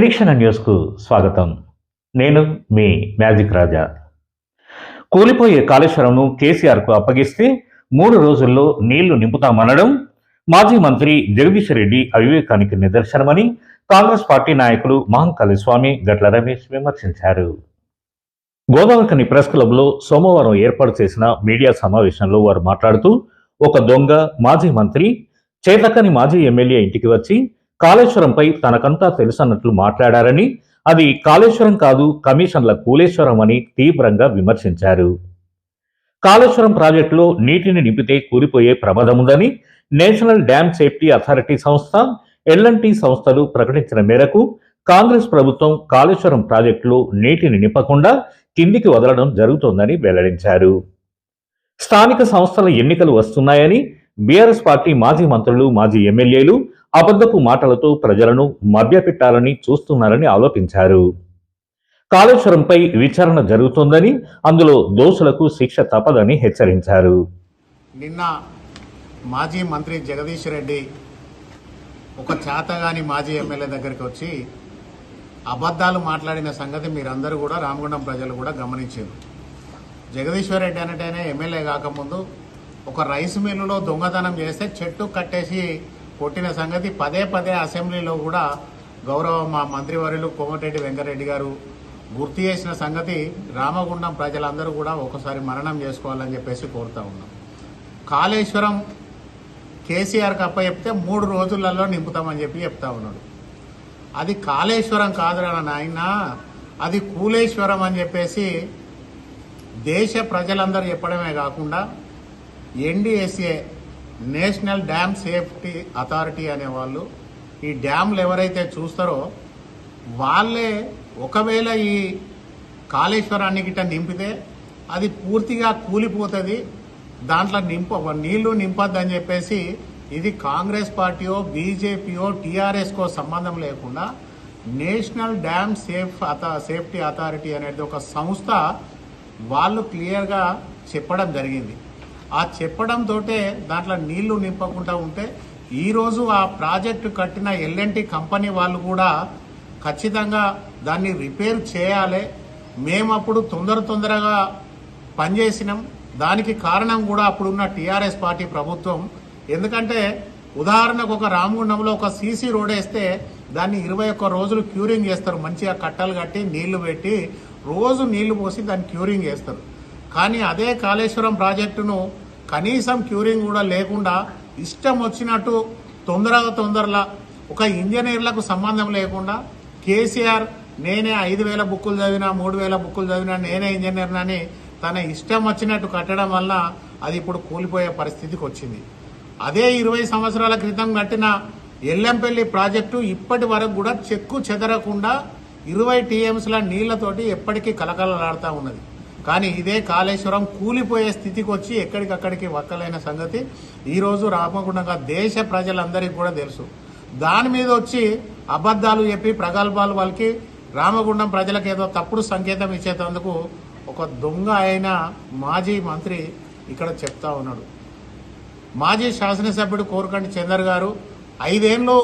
నిరీక్షణ న్యూస్కు స్వాగతం. నేను మీ మ్యాజిక్ రాజా. కూలిపోయే కాళేశ్వరంను కేసీఆర్కు అప్పగిస్తే మూడు రోజుల్లో నీళ్ళు నింపుతామనడం మాజీ మంత్రి జగదీష్ రెడ్డి అవివేకానికి నిదర్శనమని కాంగ్రెస్ పార్టీ నాయకులు మహంకాళి స్వామి గట్ల రమేష్ విమర్శించారు. గోదావరికని ప్రెస్ క్లబ్లో సోమవారం ఏర్పాటు చేసిన మీడియా సమావేశంలో వారు మాట్లాడుతూ ఒక దొంగ మాజీ మంత్రి చేతకని మాజీ ఎమ్మెల్యే ఇంటికి వచ్చి కాళేశ్వరంపై తనకంతా తెలుసన్నట్లు మాట్లాడారని అది కాళేశ్వరం కాదు కమిషన్ల కూలేశ్వరం అని తీవ్రంగా విమర్శించారు. కాళేశ్వరం ప్రాజెక్టులో నీటిని నింపితే కూలిపోయే ప్రమాదముందని నేషనల్ డ్యామ్ సేఫ్టీ అథారిటీ సంస్థ ఎల్ఎన్టీ సంస్థలు ప్రకటించిన మేరకు కాంగ్రెస్ ప్రభుత్వం కాళేశ్వరం ప్రాజెక్టులో నీటిని నింపకుండా కిందికి వదలడం జరుగుతోందని వెల్లడించారు. స్థానిక సంస్థల ఎన్నికలు వస్తున్నాయని బీఆర్ఎస్ పార్టీ మాజీ మంత్రులు మాజీ ఎమ్మెల్యేలు అబద్ధపు మాటలతో ప్రజలను మభ్యపెట్టాలని చూస్తున్నారని ఆరోపించారు. కాళేశ్వరంపై విచారణ జరుగుతోందని అందులో దోషులకు శిక్ష తప్పదని హెచ్చరించారు. నిన్న మాజీ మంత్రి జగదీష్ రెడ్డి ఒక చేతగాని మాజీ ఎమ్మెల్యే దగ్గరికి వచ్చి అబద్ధాలు మాట్లాడిన సంగతి మీరందరూ కూడా రామగుండం ప్రజలు కూడా గమనించారు. జగదీశ్వర్ రెడ్డి అనేటైనా ఎమ్మెల్యే కాకముందు ఒక రైస్ మిల్లులో దొంగతనం చేస్తే చెట్టు కట్టేసి కొట్టిన సంగతి పదే పదే అసెంబ్లీలో కూడా గౌరవ మా మంత్రివర్యులు కోమటిరెడ్డి వెంకరెడ్డి గారు గుర్తు చేసిన సంగతి రామగుండం ప్రజలందరూ కూడా ఒకసారి మరణం చేసుకోవాలని చెప్పేసి కోరుతా ఉన్నాం. కాళేశ్వరం కేసీఆర్కి అప్ప చెప్తే మూడు రోజులలో నింపుతామని చెప్పి చెప్తా ఉన్నాడు. అది కాళేశ్వరం కాదురా నాయన అది కూలేశ్వరం అని చెప్పేసి దేశ ప్రజలందరూ చెప్పడమే కాకుండా NDSA national dam safety authority అనేవాళ్ళు ఈ డ్యామ్లు ఎవరైతే చూస్తారో వాళ్ళే ఒకవేళ ఈ కాళేశ్వరాన్ని గిట్ట నింపితే అది పూర్తిగా కూలిపోతుంది దాంట్లో నింప నీళ్ళు నింపొద్దని చెప్పేసి ఇది కాంగ్రెస్ పార్టీయో బీజేపీయో టీఆర్ఎస్కో సంబంధం లేకుండా నేషనల్ డ్యామ్ సేఫ్ అథా సేఫ్టీ అథారిటీ అనేది ఒక సంస్థ వాళ్ళు క్లియర్గా చెప్పడం జరిగింది. ఆ చెప్పడంతో దాంట్లో నీళ్ళు నింపకుండా ఉంటే ఈరోజు ఆ ప్రాజెక్టు కట్టిన ఎల్ఎన్టీ కంపెనీ వాళ్ళు కూడా ఖచ్చితంగా దాన్ని రిపేర్ చేయాలి. మేము అప్పుడు తొందర తొందరగా పనిచేసినాం. దానికి కారణం కూడా అప్పుడున్న టీఆర్ఎస్ పార్టీ ప్రభుత్వం. ఎందుకంటే ఉదాహరణకు ఒక రామగుండంలో ఒక సీసీ రోడ్ వేస్తే దాన్ని ఇరవై ఒక్క రోజులు క్యూరింగ్ చేస్తారు. మంచిగా కట్టలు కట్టి నీళ్ళు పెట్టి రోజు నీళ్ళు పోసి దాన్ని క్యూరింగ్ చేస్తారు. కానీ అదే కాళేశ్వరం ప్రాజెక్టును కనీసం క్యూరింగ్ కూడా లేకుండా ఇష్టం వచ్చినట్టు తొందరగా తొందరలా ఒక ఇంజనీర్లకు సంబంధం లేకుండా కేసీఆర్ నేనే ఐదు వేల బుక్కులు చదివినా మూడు వేల బుక్కులు చదివినా నేనే ఇంజనీర్నని తన ఇష్టం వచ్చినట్టు కట్టడం వల్ల అది ఇప్పుడు కూలిపోయే పరిస్థితికి వచ్చింది. అదే ఇరవై సంవత్సరాల క్రితం కట్టిన ఎల్లంపల్లి ప్రాజెక్టు ఇప్పటి వరకు కూడా చెక్కు చెదరకుండా ఇరవై టీఎంస్ల నీళ్ళతోటి ఎప్పటికీ కలకలలాడుతూ ఉన్నది. కానీ ఇదే కాళేశ్వరం కూలిపోయే స్థితికి వచ్చి ఎక్కడికక్కడికి వక్కలైన సంగతి ఈరోజు రామగుండంగా దేశ ప్రజలందరికీ కూడా తెలుసు. దాని మీద వచ్చి అబద్ధాలు చెప్పి ప్రగల్భాలు వాళ్ళకి రామగుండం ప్రజలకు ఏదో తప్పుడు సంకేతం ఇచ్చేటందుకు ఒక దొంగ అయిన మాజీ మంత్రి ఇక్కడ చెప్తా ఉన్నాడు. మాజీ శాసనసభ్యుడు కోరుకండి చందర్ గారు ఐదేళ్ళు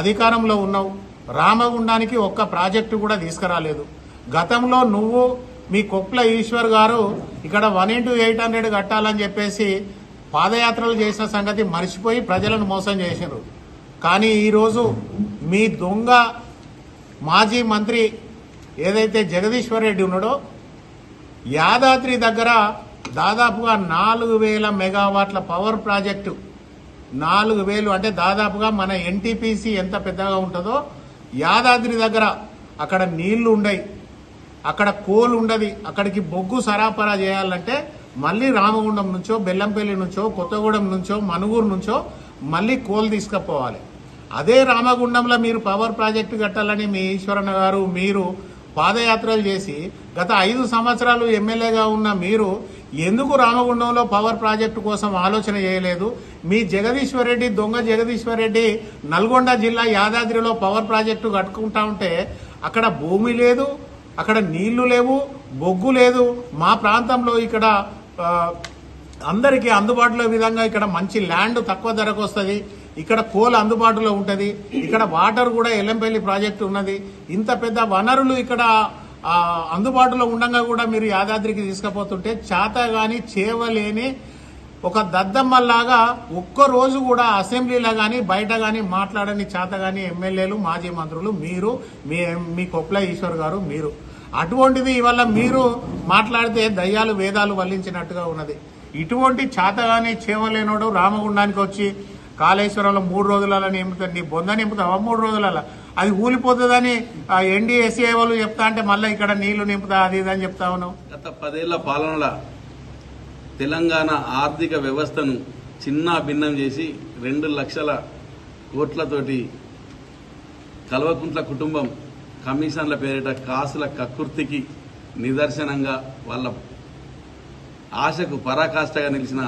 అధికారంలో ఉన్నావు. రామగుండానికి ఒక్క ప్రాజెక్టు కూడా తీసుకురాలేదు. గతంలో నువ్వు మీ కొప్ల ఈశ్వర్ గారు ఇక్కడ వన్ ఇంటూ ఎయిట్ హండ్రెడ్ కట్టాలని చెప్పేసి పాదయాత్రలు చేసిన సంగతి మర్చిపోయి ప్రజలను మోసం చేసినారు కానీ ఈరోజు మీ దొంగ మాజీ మంత్రి ఏదైతే జగదీశ్వర్ రెడ్డి ఉన్నాడో యాదాద్రి దగ్గర దాదాపుగా నాలుగు వేల మెగావాట్ల పవర్ ప్రాజెక్టు నాలుగు వేలు అంటే దాదాపుగా మన ఎన్టీపీసీ ఎంత పెద్దగా ఉంటుందో యాదాద్రి దగ్గర అక్కడ నీళ్ళు ఉండయి. అక్కడ కోల్ ఉండదు అక్కడికి బొగ్గు సరాఫరా చేయాలంటే మళ్ళీ రామగుండం నుంచో బెల్లంపల్లి నుంచో కొత్తగూడెం నుంచో మనుగూరు నుంచో మళ్ళీ కోల్ తీసుకుపోవాలి. అదే రామగుండంలో మీరు పవర్ ప్రాజెక్టు కట్టాలని మీ ఈశ్వరన్న గారు మీరు పాదయాత్రలు చేసి గత ఐదు సంవత్సరాలు ఎమ్మెల్యేగా ఉన్న మీరు ఎందుకు రామగుండంలో పవర్ ప్రాజెక్టు కోసం ఆలోచన చేయలేదు? మీ జగదీశ్వర్ రెడ్డి దొంగ జగదీశ్వర్ రెడ్డి నల్గొండ జిల్లా యాదాద్రిలో పవర్ ప్రాజెక్టు కట్టుకుంటా ఉంటే అక్కడ భూమి లేదు అక్కడ నీళ్ళు లేవు బొగ్గు లేదు. మా ప్రాంతంలో ఇక్కడ అందరికీ అందుబాటులో విధంగా ఇక్కడ మంచి ల్యాండ్ తక్కువ ధరకు వస్తుంది. ఇక్కడ కోల్ అందుబాటులో ఉంటుంది. ఇక్కడ వాటర్ కూడా ఎల్లంపల్లి ప్రాజెక్టు ఉన్నది. ఇంత పెద్ద వనరులు ఇక్కడ అందుబాటులో ఉండగా కూడా మీరు యాదాద్రికి తీసుకుపోతుంటే చేత గాని చేవలేని ఒక దద్దమ్మల్లాగా ఒక్క రోజు కూడా అసెంబ్లీలో కానీ బయట కానీ మాట్లాడని చేత కానీ ఎమ్మెల్యేలు మాజీ మంత్రులు మీరు మీ మీ కొప్ల ఈశ్వర్ గారు మీరు. అటువంటిది ఇవాళ మీరు మాట్లాడితే దయ్యాలు వేదాలు వల్లించినట్టుగా ఉన్నది. ఇటువంటి చేతగాని చేవలేనోడు రామగుండానికి వచ్చి కాళేశ్వరంలో మూడు రోజులలో నింపుతాడు. నీ బొంద నింపుతావా? మూడు రోజులలో. అది ఊలిపోతుందని ఎన్డీఎస్ఏ వాళ్ళు చెప్తా అంటే మళ్ళీ ఇక్కడ నీళ్ళు నింపుతా అది ఇది అని చెప్తా ఉన్నావు. గత పదేళ్ళ పాలనలో తెలంగాణ ఆర్థిక వ్యవస్థను చిన్న భిన్నం చేసి రెండు లక్షల కోట్లతోటి కల్వకుంట్ల కుటుంబం కమిషన్ల పేరిట కాసుల కకృతికి నిదర్శనంగా వాళ్ళ ఆశకు పరాకాష్ఠగా నిలిచిన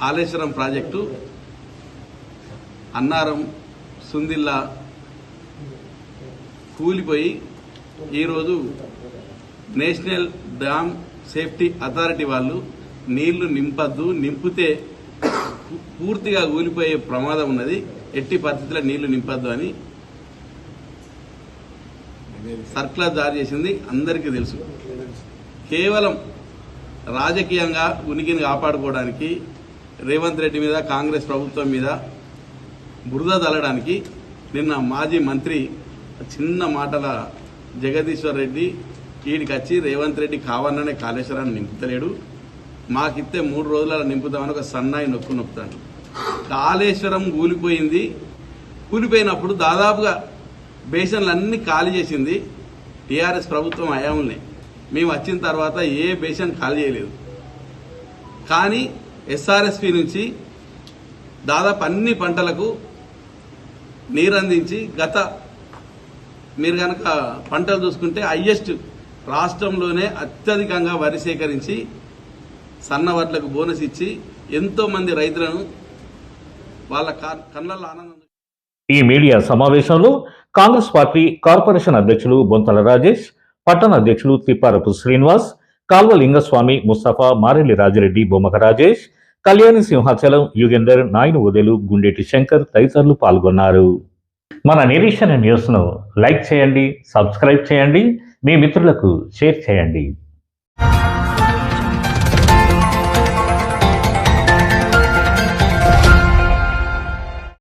కాళేశ్వరం ప్రాజెక్టు అన్నారం సుందిల్లా కూలిపోయి ఈరోజు నేషనల్ డ్యామ్ సేఫ్టీ అథారిటీ వాళ్ళు నీళ్ళు నింపద్దు నింపితే పూర్తిగా కూలిపోయే ప్రమాదం ఉన్నది. ఎట్టి పరిస్థితుల్లో నీళ్ళు నింపద్దు అని సర్కులర్ జారీ చేసింది అందరికీ తెలుసు. కేవలం రాజకీయంగా ఉనికిని కాపాడుకోవడానికి రేవంత్ రెడ్డి మీద కాంగ్రెస్ ప్రభుత్వం మీద బురద తల్లడానికి నిన్న మాజీ మంత్రి చిన్న మాటల జగదీశ్వర్ రెడ్డి వీడికి వచ్చి రేవంత్ రెడ్డి కావాలనే కాళేశ్వరాన్ని నింపుతలేడు. మాకిస్తే మూడు రోజుల నింపుదామని ఒక సన్నాయి నొక్కు నొప్పుతాడు కాళేశ్వరం కూలిపోయింది కూలిపోయినప్పుడు దాదాపుగా బేషన్లు అన్ని ఖాళీ చేసింది టీఆర్ఎస్ ప్రభుత్వం హయాంలోనే మేము వచ్చిన తర్వాత ఏ బేషన్ ఖాళీ చేయలేదు. కానీ ఎస్ఆర్ఎస్పి నుంచి దాదాపు అన్ని పంటలకు నీరందించి గత మీరు కనుక పంటలు చూసుకుంటే హయ్యెస్ట్ రాష్ట్రంలోనే అత్యధికంగా వరి సేకరించి సన్న వడ్లకు బోనస్ ఇచ్చి ఎంతోమంది రైతులను వాళ్ళ కా- కళ్ళల్లో ఆనందం ఈ మీడియా సమావేశంలో కాంగ్రెస్ పార్టీ కార్పొరేషన్ అధ్యక్షులు బొంతల రాజేష్ పట్టణ అధ్యక్షులు తిప్పారపు శ్రీనివాస్ కాల్వ లింగస్వామి ముస్తఫా మారెల్లి రాజిరెడ్డి బొమ్మక రాజేష్ కళ్యాణి సింహాచలం యుగేందర్ నాయన ఉదయలు గుండెటి శంకర్ తదితరులు పాల్గొన్నారు. మన నిరీక్షణ న్యూస్ను లైక్ చేయండి సబ్స్క్రైబ్ చేయండి మీ మిత్రులకు షేర్ చేయండి.